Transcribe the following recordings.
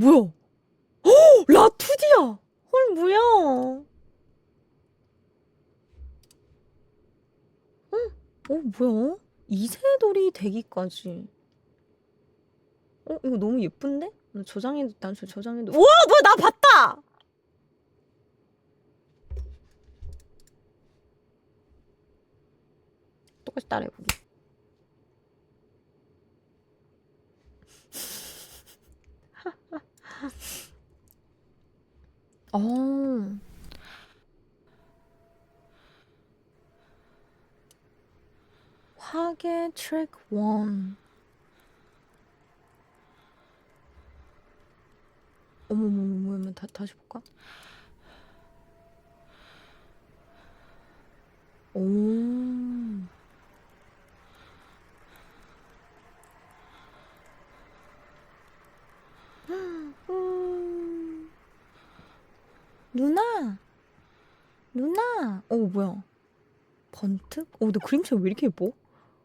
뭐야? 어, 라투디야. 헐 뭐야? 어, 어 뭐야? 이세돌이 되기까지. 어 이거 너무 예쁜데? 나 저장해도 난 저 저장해도. 우와 뭐야 나 봤다. 똑같이 따라해보기. 어. 트랙 1. 어머머머, 다, 다시 볼까? 오. 음. 누나! 누나! 어, 뭐야? 번뜩? 어, 너 그림체 왜 이렇게 예뻐?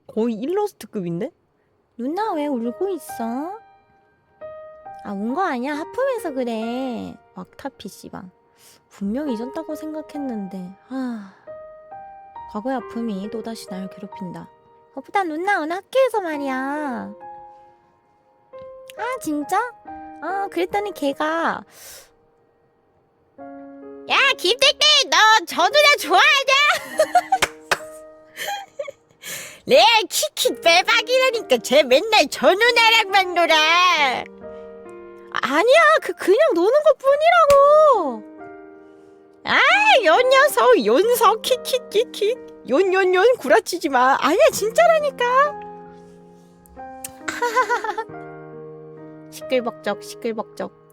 거의 일러스트급인데? 누나 왜 울고 있어? 아, 운 거 아니야? 하품해서 그래. 왁타피 씨방. 분명 잊었다고 생각했는데, 아. 과거의 아픔이 또다시 날 괴롭힌다. 그보다 누나 오늘 학교에서 말이야. 아, 진짜? 아, 그랬더니 걔가. 야, 김땡땡! 너 저 누나 좋아하냐? 내 키키 빼박이라니까 쟤 맨날 저 누나랑만 놀아. 아니야, 그 그냥 노는 것 뿐이라고. 아, 연 녀석, 연석, 키키키키, 연연연 구라치지 마. 아니야, 진짜라니까. 시끌벅적, 시끌벅적.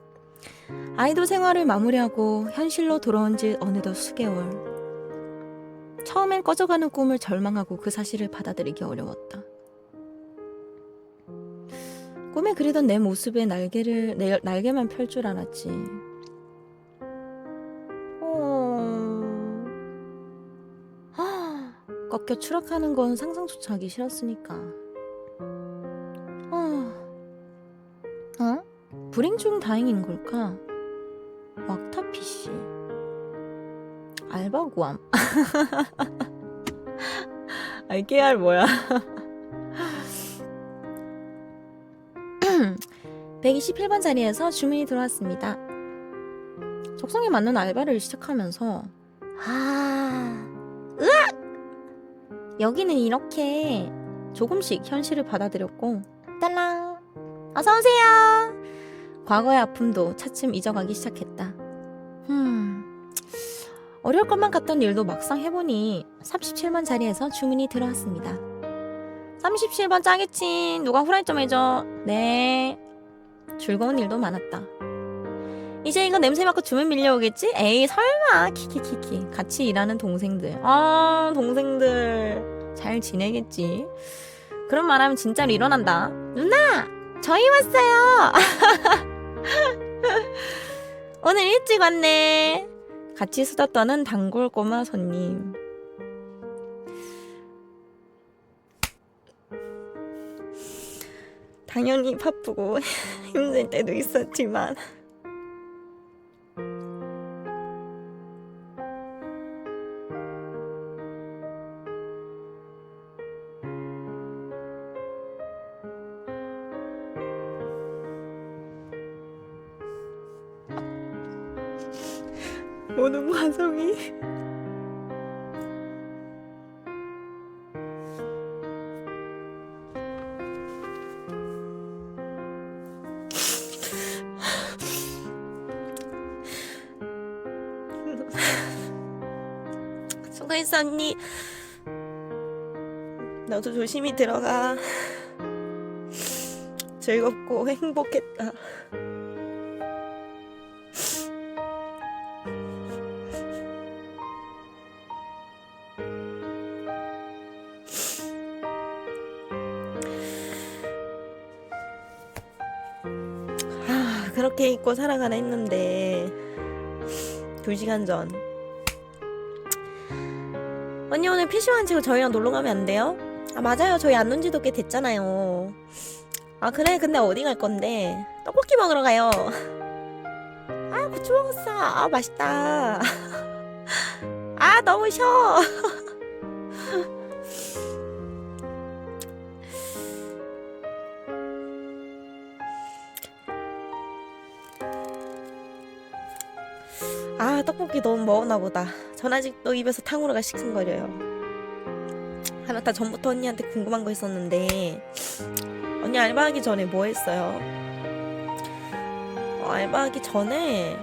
아이돌 생활을 마무리하고 현실로 돌아온 지 어느덧 수개월. 처음엔 꺼져가는 꿈을 절망하고 그 사실을 받아들이기 어려웠다. 꿈에 그리던 내 모습에 날개를 내, 날개만 펼 줄 알았지. 어... 하, 꺾여 추락하는 건 상상조차 하기 싫었으니까. 어... 어? 불행 중 다행인 걸까? 왁타피 씨. 알바 구함. 아, 깨알 뭐야? 121번 자리에서 주문이 들어왔습니다. 적성에 맞는 알바를 시작하면서 아, 으악! 여기는 이렇게 조금씩 현실을 받아들였고 딸랑 어서 오세요. 과거의 아픔도 차츰 잊어가기 시작했다. 음, 어려울 것만 같던 일도 막상 해보니 37번 자리에서 주문이 들어왔습니다. 37번 짜겠지. 누가 후라이 좀 해줘. 네. 즐거운 일도 많았다. 이제 이거 냄새 맡고 주문 밀려오겠지? 에이 설마 키키키키 같이 일하는 동생들 아 동생들 잘 지내겠지 그런 말하면 진짜로 일어난다 누나 저희 왔어요 오늘 일찍 왔네 같이 수다 떠는 단골 꼬마 손님. 당연히 바쁘고 힘들 때도 있었지만 모든 과정이. 수고했어 언니 너도 조심히 들어가. 즐겁고 행복했다 잊고 살아가나 했는데 두 시간 전. 언니 오늘 PC방 치고 저희랑 놀러 가면 안 돼요? 아 맞아요. 저희 안 논 지도 꽤 됐잖아요. 아 그래. 근데 어디 갈 건데? 떡볶이 먹으러 가요. 아 부추 먹었어. 아 맛있다. 아 너무 쉬어 아 떡볶이 너무 먹었나 보다 전 아직도 입에서 탕후루가 시큰거려요 하나 다 전부터 언니한테 궁금한 거 있었는데 언니 알바하기 전에 뭐 했어요? 어, 알바하기 전에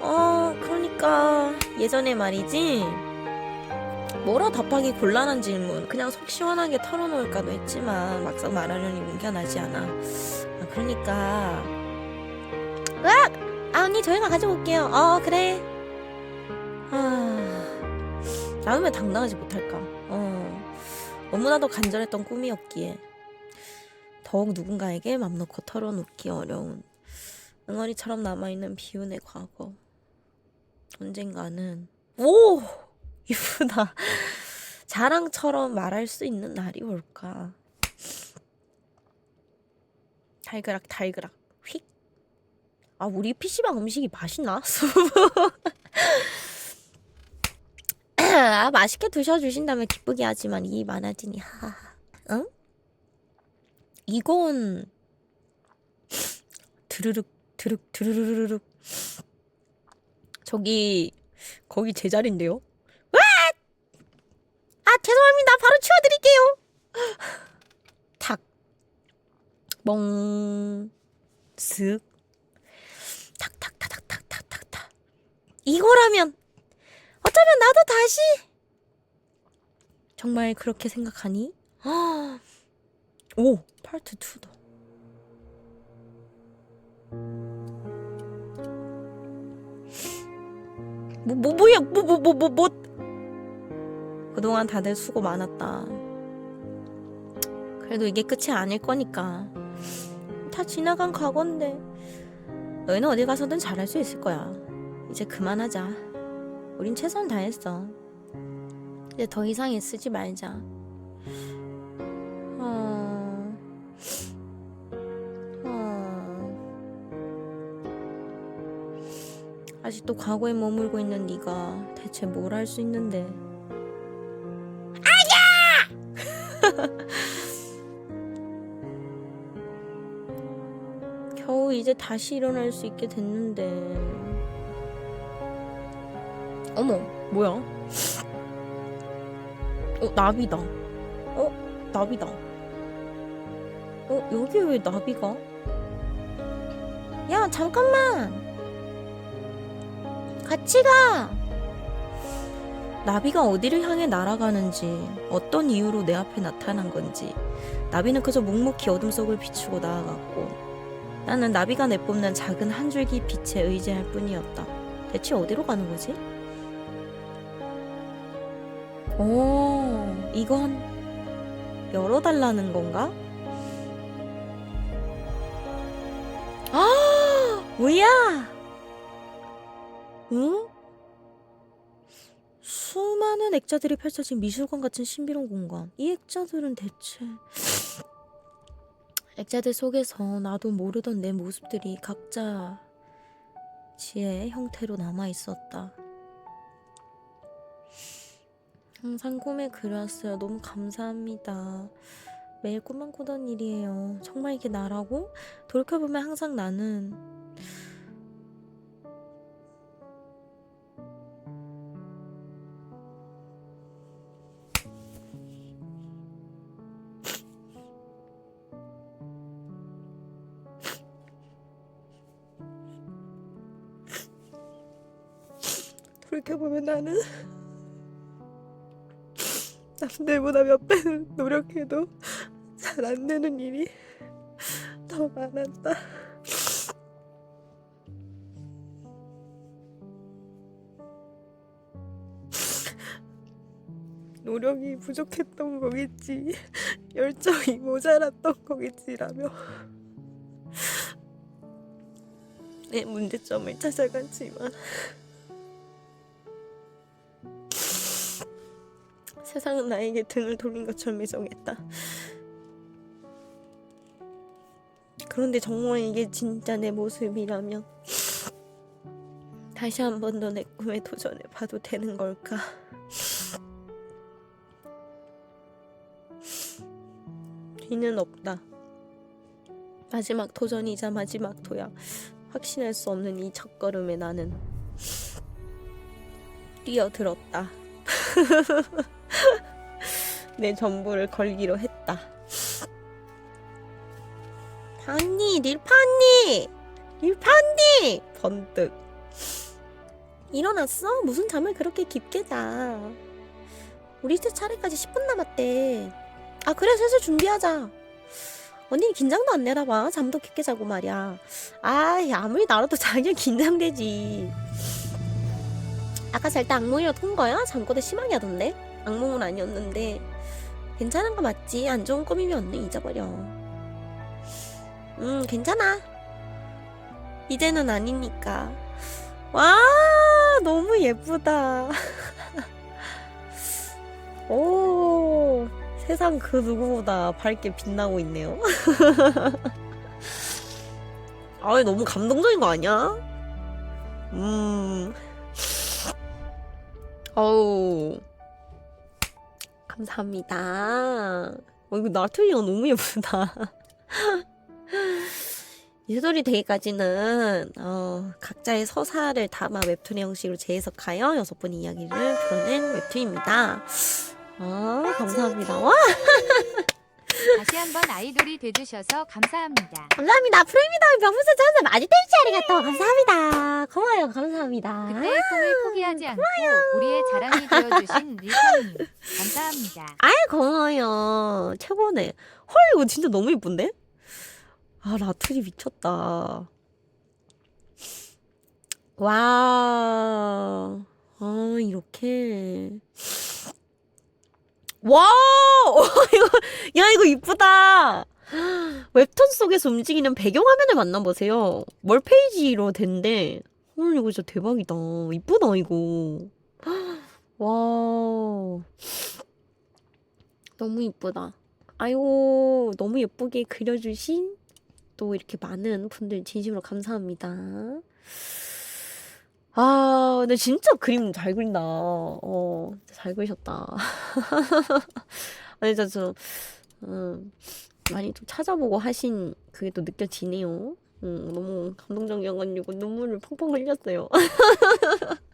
어 그러니까 예전에 말이지 뭐라 답하기 곤란한 질문 그냥 속 시원하게 털어놓을까도 했지만 막상 말하려니 용기가 나지 않아 아, 그러니까 으악! 아 언니 저희가 가져올게요. 어 그래. 아왜 당당하지 못할까? 어 너무나도 간절했던 꿈이었기에. 더욱 누군가에게 맘 놓고 털어놓기 어려운 응어리처럼 남아있는 비운의 과거. 언젠가는 오! 이쁘다. 자랑처럼 말할 수 있는 날이 올까? 달그락 달그락. 휙 아 우리 PC방 음식이 맛있나? 아 맛있게 드셔주신다면 기쁘게 하지만 이 많아지니 하하 응? 이건 드르륵 드륵 드르르르륵 저기 거기 제 자리인데요? 와! 아 죄송합니다 바로 치워드릴게요 탁 멍, 슥, 이거라면 어쩌면 나도 다시 정말 그렇게 생각하니? 오 파트 2다. 뭐, 뭐, 뭐야, 뭐, 뭐, 뭐, 뭐, 뭐. 그동안 다들 수고 많았다. 그래도 이게 끝이 아닐 거니까. 다 지나간 과거인데. 너희는 어디 가서든 잘할 수 있을 거야. 이제 그만하자. 우린 최선 다했어. 이제 더 이상 애쓰지 말자. 어... 어... 아직도 과거에 머물고 있는 네가 대체 뭘 할 수 있는데? 겨우 이제 다시 일어날 수 있게 됐는데. 어머, 뭐야? 어, 나비다. 어, 나비다. 어, 여기 왜 나비가? 야, 잠깐만! 같이 가! 나비가 어디를 향해 날아가는지, 어떤 이유로 내 앞에 나타난 건지, 나비는 그저 묵묵히 어둠 속을 비추고 나아갔고, 나는 나비가 내뿜는 작은 한 줄기 빛에 의지할 뿐이었다. 대체 어디로 가는 거지? 오, 이건 열어달라는 건가? 아, 뭐야? 응? 수많은 액자들이 펼쳐진 미술관 같은 신비로운 공간. 이 액자들은 대체 액자들 속에서 나도 모르던 내 모습들이 각자 지혜의 형태로 남아 있었다. 항상 꿈에 그렸어요. 너무 감사합니다. 매일 꿈만 꾸던 일이에요. 정말 이게 나라고? 돌이켜보면 항상 나는 돌이켜보면 나는 남들보다 몇 배는 노력해도 잘 안 되는 일이 더 많았다. 노력이 부족했던 거겠지. 열정이 모자랐던 거겠지라며. 내 문제점을 찾아갔지만 세상은 나에게 등을 돌린 것처럼 매정했다. 그런데 정말 이게 진짜 내 모습이라면 다시 한 번 더 내 꿈에 도전해 봐도 되는 걸까? 뒤는 없다. 마지막 도전이자 마지막 도약. 확신할 수 없는 이 첫걸음에 나는 뛰어들었다. 내 전부를 걸기로 했다. 파니, 릴파니! 릴파니! 번뜩. 일어났어? 무슨 잠을 그렇게 깊게 자? 우리 때 차례까지 10분 남았대. 아, 그래, 슬슬 준비하자. 언니 긴장도 안 내나 봐. 잠도 깊게 자고 말이야. 아, 아무리 나라도 자기는 긴장되지. 아까 잘 때 악몽이라도 본 거야? 잠꼬대 심하게 하던데? 악몽은 아니었는데. 괜찮은 거 맞지? 안 좋은 꿈이면 언니 잊어버려. 음, 괜찮아. 이제는 아니니까. 와, 너무 예쁘다. 오, 세상 그 누구보다 밝게 빛나고 있네요. 아, 너무 감동적인 거 아니야? 음. 어우. 감사합니다. 어, 이거 나트리가 너무 예쁘다. 이소리 데이까지는 어, 각자의 서사를 담아 웹툰 형식으로 재해석하여 여섯 분의 이야기를 풀어낸 웹툰입니다. 아, 감사합니다. 와, 다시 한번 아이돌이 돼주셔서 감사합니다. 감사합니다. 프레미다 병무새 전사 때리지 아리가또 감사합니다. 고마워요. 감사합니다. 그때의 꿈을 포기하지 않고 우리의 자랑이 되어주신 릴카님 감사합니다. 아이 고마워요. 최고네. 헐 이거 진짜 너무 예쁜데? 아 라투리 미쳤다. 와. 아 이렇게. 와. 이거 야 이거 이쁘다. 웹툰 속에서 움직이는 배경 화면을 만나보세요. 뭘 페이지로 된대. 헐 이거 진짜 대박이다. 이쁘다 이거. 와. 너무 이쁘다. 아이고, 너무 예쁘게 그려주신 또 이렇게 많은 분들 진심으로 감사합니다. 아, 근데 진짜 그림 잘 그린다. 어, 진짜 잘 그리셨다. 아니, 진짜 좀, 음, 많이 좀 찾아보고 하신 그게 또 느껴지네요. 음, 너무 감동적이어가지고 눈물을 펑펑 흘렸어요.